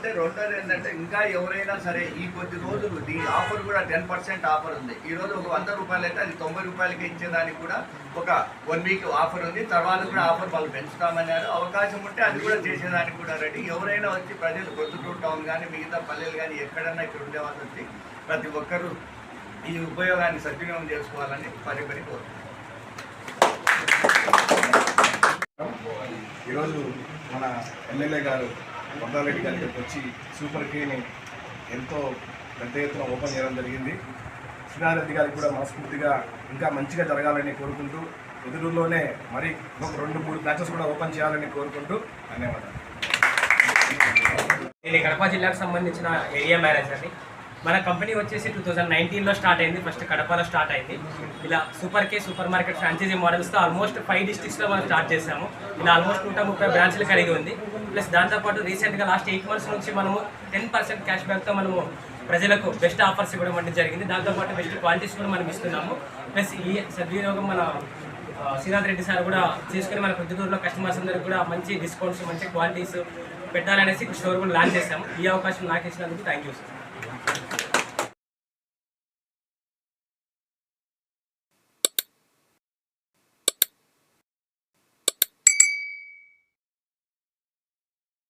అంటే రెండోది ఏంటంటే ఇంకా ఎవరైనా సరే ఈ కొద్ది రోజులు దీని ఆఫర్ కూడా టెన్ పర్సెంట్ ఆఫర్ ఉంది. ఈ రోజు ఒక వంద రూపాయలు అయితే అది తొంభై రూపాయలకి ఇచ్చేదానికి కూడా ఒక వన్ వీక్ ఆఫర్ ఉంది. తర్వాత కూడా ఆఫర్ వాళ్ళు పెంచుతామన్నారు. అవకాశం ఉంటే అది కూడా చేసేదానికి కూడా రెడీ. ఎవరైనా వచ్చి ప్రజలు కొత్తూరు టౌన్ కానీ మిగతా పల్లెలు కానీ ఎక్కడన్నా ఇక్కడ ఉండే వాళ్ళు వచ్చి ప్రతి ఒక్కరూ ఈ ఉపయోగాన్ని సద్వినియోగం చేసుకోవాలని పరిపరి పని కోరుతున్నాను ఈరోజు మన ఎమ్మెల్యే గారు కొండారెడ్డి గారి దగ్గరికి వచ్చి సూపర్ కేని ఎంతో పెద్ద ఎత్తున ఓపెన్ చేయడం జరిగింది. శ్రీనారెడ్డి గారికి కూడా మనస్ఫూర్తిగా ఇంకా మంచిగా జరగాలని కోరుకుంటూ ఎదురులోనే మరి ఒక రెండు మూడు బ్రాంచెస్ కూడా ఓపెన్ చేయాలని కోరుకుంటూ ధన్యవాదాలు. నేను కడప జిల్లాకు సంబంధించిన ఏరియా మేనేజర్ని. మన కంపెనీ వచ్చేసి టూ థౌజండ్ నైన్టీన్లో స్టార్ట్ అయింది. ఫస్ట్ కడపలో స్టార్ట్ అయింది. ఇలా super K super market franchisee మోడల్స్తో almost five డిస్ట్రిక్ట్స్లో మనం స్టార్ట్ చేసాము ఇలా ఆల్మోస్ట్ నూట ముప్పై బ్రాంచ్లు కలిగి ఉంది. ప్లస్ దాంతోపాటు రీసెంట్గా లాస్ట్ ఎయిట్ మంత్స్ నుంచి మనము టెన్ పర్సెంట్ క్యాష్ బ్యాక్తో మనము ప్రజలకు బెస్ట్ ఆఫర్స్ ఇవ్వడం అంటే జరిగింది. దాంతోపాటు బెస్ట్ క్వాలిటీస్ కూడా మనం ఇస్తున్నాము. ప్లస్ ఈ సద్వినియోగం మన శ్రీనాథ్ రెడ్డి సార్ కూడా చేసుకుని మన పొద్దుటూరులో కస్టమర్స్ అందరికి కూడా మంచి డిస్కౌంట్స్ మంచి క్వాలిటీస్ పెట్టాలనేసి షోరూమ్ లాంచ్ చేశాము. ఈ అవకాశం నాకు ఇచ్చినందుకు థ్యాంక్ యూ సార్